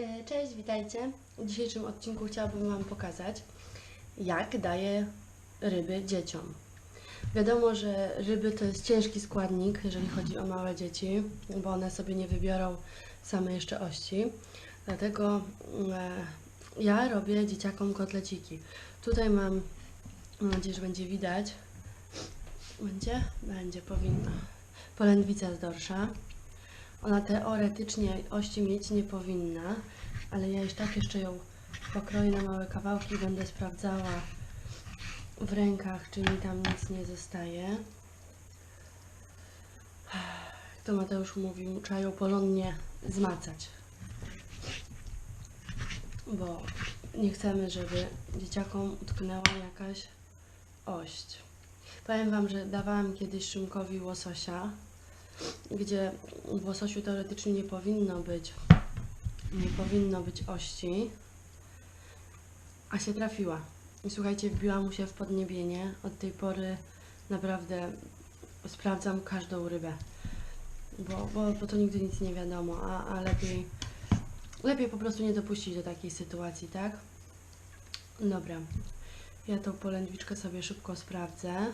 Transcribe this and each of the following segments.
E, Cześć, witajcie. W dzisiejszym odcinku chciałabym Wam pokazać, jak daję ryby dzieciom. Wiadomo, że ryby to jest ciężki składnik, jeżeli chodzi o małe dzieci, bo one sobie nie wybiorą same jeszcze ości. Dlatego e, ja robię dzieciakom kotleciki. Tutaj mam, mam nadzieję, że będzie widać, będzie? Będzie, powinno. Polędwica z dorsza. Ona teoretycznie ości mieć nie powinna, ale ja już tak jeszcze ją pokroję na małe kawałki i będę sprawdzała w rękach, czy mi tam nic nie zostaje. To Mateusz mówił, trzeba ją porządnie zmacać. Bo nie chcemy, żeby dzieciakom utknęła jakaś ość. Powiem Wam, że dawałam kiedyś Szymkowi łososia, gdzie w łososiu teoretycznie nie powinno być nie powinno być ości, a się trafiła. I słuchajcie, wbiła mu się w podniebienie. Od tej pory naprawdę sprawdzam każdą rybę, bo, bo, bo to nigdy nic nie wiadomo, a, a lepiej, lepiej po prostu nie dopuścić do takiej sytuacji, tak? Dobra, ja tą polędwiczkę sobie szybko sprawdzę.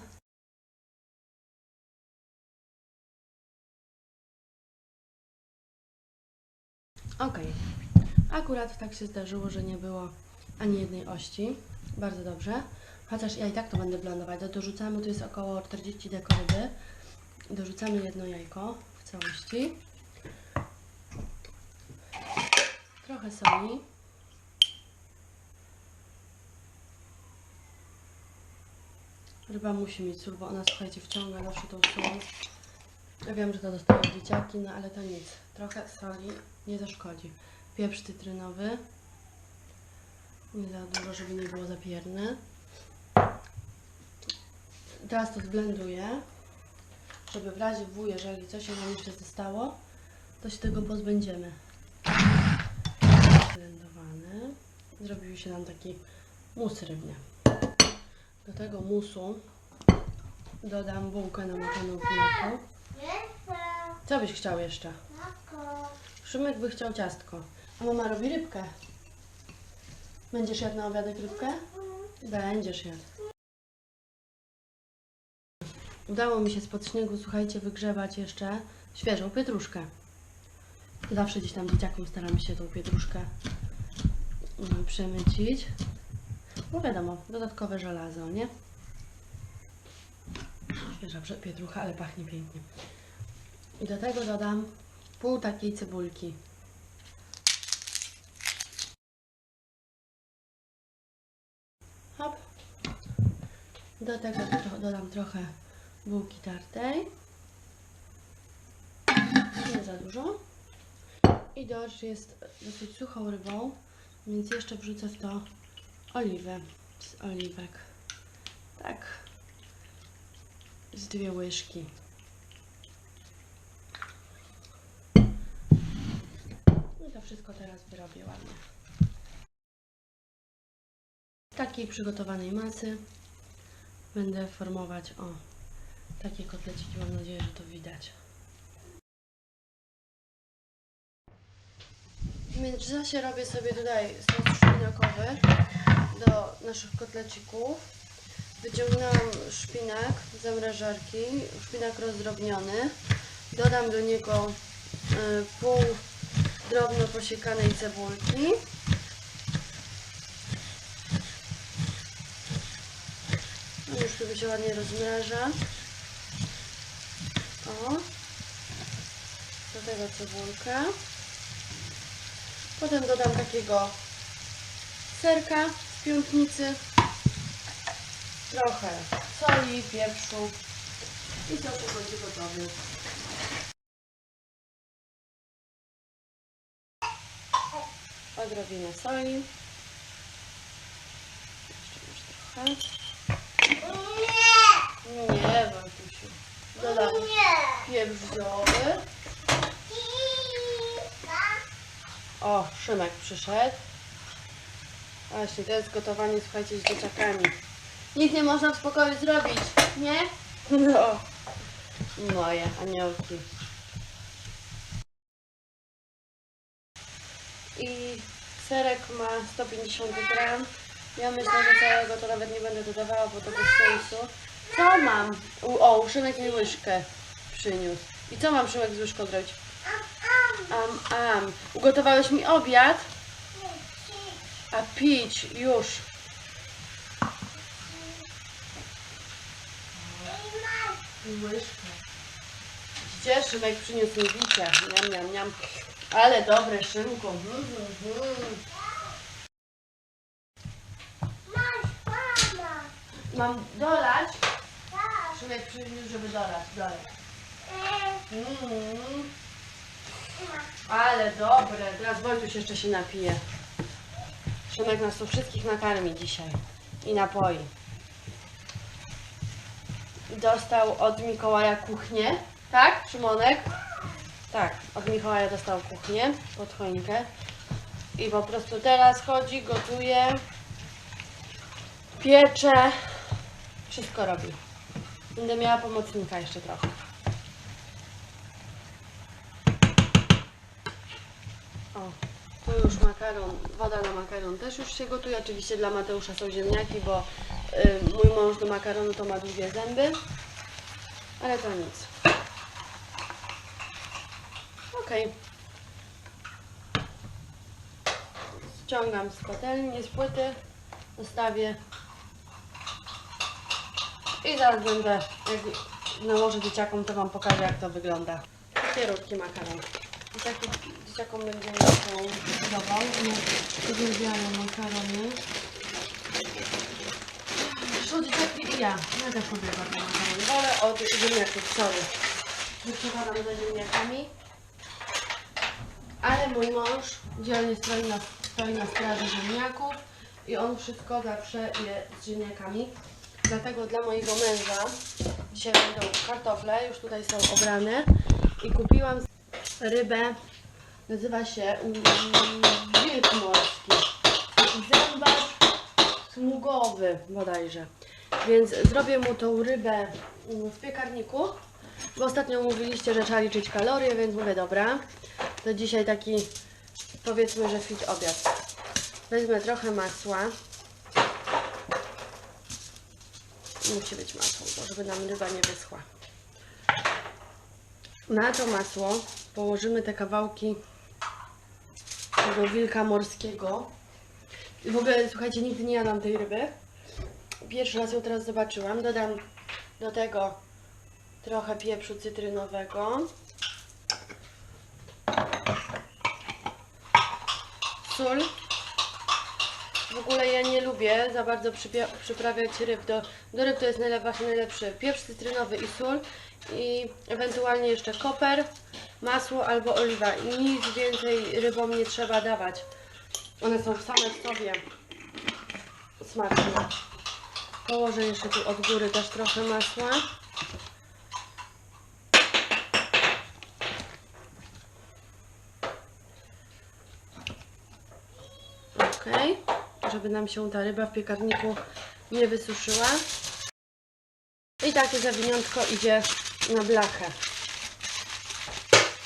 Okej. Akurat tak się zdarzyło, że nie było ani jednej ości. Bardzo dobrze. Chociaż ja i tak to będę blendować. Dorzucamy, tu jest około 40 dekoryby. Dorzucamy jedno jajko w całości. Trochę soli. Ryba musi mieć sól, bo ona, słuchajcie, wciąga zawsze tą sól. Ja wiem, że to dostają dzieciaki, no ale to nic. Trochę soli nie zaszkodzi. Pieprz cytrynowy. Nie za dużo, żeby nie było zapierne. Teraz to zblenduję, żeby w razie W, jeżeli coś się nam jeszcze zostało, to się tego pozbędziemy. Zblendowany. Zrobił się nam taki mus rybny. Do tego musu dodam bułkę namoczoną w mleku. Co byś chciał jeszcze? Szymek by chciał ciastko. A mama robi rybkę. Będziesz jadł na obiadek rybkę? Będziesz jadł. Udało mi się spod śniegu, słuchajcie, wygrzewać jeszcze świeżą pietruszkę. Zawsze gdzieś tam dzieciakom staramy się tą pietruszkę mm, przemycić. No wiadomo, dodatkowe żelazo, nie? Świeża pietrucha, ale pachnie pięknie. I do tego dodam pół takiej cebulki. Hop. Do tego dodam trochę bułki tartej. Nie za dużo. I dorsz jest dosyć suchą rybą, więc jeszcze wrzucę w to oliwę z oliwek. Tak. Z dwie łyżki. I to wszystko teraz wyrobię ładnie. Z takiej przygotowanej masy będę formować o takie kotleciki. Mam nadzieję, że to widać. W międzyczasie robię sobie tutaj sos szpinakowy do naszych kotlecików. Wyciągnęłam szpinak z zamrażarki, szpinak rozdrobniony. Dodam do niego y, pół drobno posiekanej cebulki. No już tu się ładnie rozmraża. O. Do tego cebulkę. Potem dodam takiego serka z piątnicy. Trochę soli, pieprzu. I sosik będzie gotowy. Odrobinę soli. Jeszcze masz trochę. Nie, Wojtusiu. Dodam pieprz ziołowy. O, Szymek przyszedł. Właśnie, to jest gotowanie, słuchajcie, z dzieciakami. Nic nie można w spokoju zrobić, nie? No. Moje aniołki. i serek ma 150 gram. Ja myślę, że całego to nawet nie będę dodawała, bo to bez sensu. Co mam? U, o, Szymek mi łyżkę przyniósł. I co mam Szymek z łyżką zrobić? Am, am. Ugotowałeś mi obiad? A pić już. Łyżkę. Gdzie Szymek przyniósł mi bicia? Niam, niam, niam. Ale dobre szynku. Mm, mm, mm. Mam dolać? Szymek przyniósł, żeby dolać. Dolej. Mm. Ale dobre. Teraz Wojtuś jeszcze się napije. Szymek nas tu wszystkich nakarmi dzisiaj. I napoi. Dostał od Mikołaja kuchnię. Tak, Szymonek? Tak, od Mikołaja dostał kuchnię pod choinkę. I po prostu teraz chodzi, gotuje, piecze, wszystko robi. Będę miała pomocnika jeszcze trochę. O, tu już makaron, woda na makaron też już się gotuje. Oczywiście dla Mateusza są ziemniaki, bo y, mój mąż do makaronu to ma długie zęby. Ale to nic. Okej. Ściągam z patelni, z płyty, zostawię. I zaraz będę, jak nałożę dzieciakom, to Wam pokażę, jak to wygląda. Kierunki makaron. Dzieciaki, dzieciakom będzie taką dawał. Uwielbiają makarony. Zresztą dzieciaki i ja. Ja też uwielbiam te makarony. Wolę od ziemniaków, sorry. Wyczuwam za ziemniakami. Ale mój mąż dzielnie stoi na, stoi na straży ziemniaków i on wszystko zawsze je z ziemniakami. Dlatego dla mojego męża dzisiaj będą kartofle, już tutaj są obrane i kupiłam rybę, nazywa się wilk morski. Zębacz smugowy bodajże. Więc zrobię mu tą rybę w piekarniku, bo ostatnio mówiliście, że trzeba liczyć kalorie, więc mówię dobra. To dzisiaj taki powiedzmy, że fit obiad. Wezmę trochę masła. Musi być masło, bo żeby nam ryba nie wyschła. Na to masło położymy te kawałki tego wilka morskiego. W ogóle, słuchajcie, nigdy nie jadłam tej ryby. Pierwszy raz ją teraz zobaczyłam. Dodam do tego trochę pieprzu cytrynowego. Sól. W ogóle ja nie lubię za bardzo przyprawiać ryb. Do, do ryb to jest właśnie najlepszy pieprz cytrynowy i sól. I ewentualnie jeszcze koper, masło albo oliwa. I nic więcej rybom nie trzeba dawać. One są same w sobie smaczne. Położę jeszcze tu od góry też trochę masła. Ok, żeby nam się ta ryba w piekarniku nie wysuszyła. I takie zawiniątko idzie na blachę.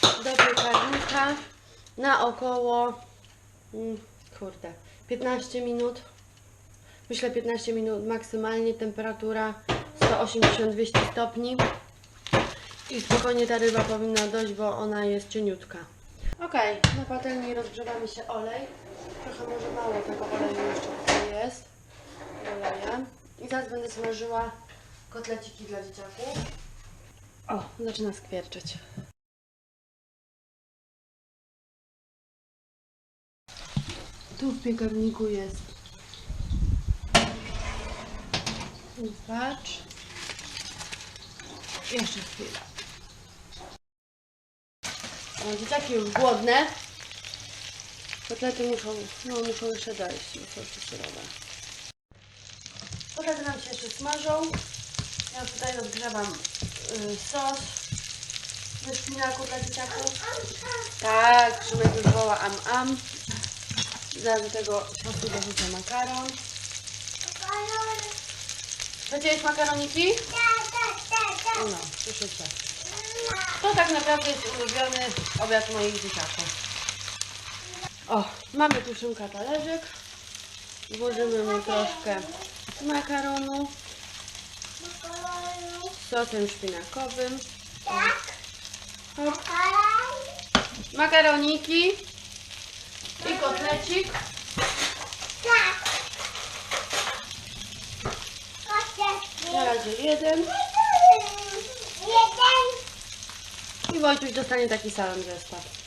Do piekarnika na około, mm, kurde, 15 minut. Myślę 15 minut maksymalnie, temperatura 180-200 stopni. I spokojnie ta ryba powinna dojść, bo ona jest cieniutka. Ok, na patelni rozgrzewa mi się olej. Trochę może mało tego oleju jeszcze tutaj jest. Doleję. I teraz będę smażyła kotleciki dla dzieciaków. O, zaczyna skwierczyć. Tu w piekarniku jest Patrz. Jeszcze chwilę. O, dzieciaki już głodne. Kotlety muszą, no muszą jeszcze dojść, muszą jeszcze surowe. Kotlety nam się jeszcze smażą. Ja tutaj rozgrzewam y, sos ze szpinaku dla dzieciaków. Tak, Szymek już woła am am. Zaraz do tego sosu dorzucę makaron. Jeść makaroniki? No, słyszycie. To tak naprawdę jest ulubiony obiad moich dzieciaków. O, mamy tu szynka talerzyk. Włożymy mu troszkę makaronu sosem szpinakowym. Hop. Makaroniki i kotlecik. Na razie jeden. I Wojtuś dostanie taki sam zestaw.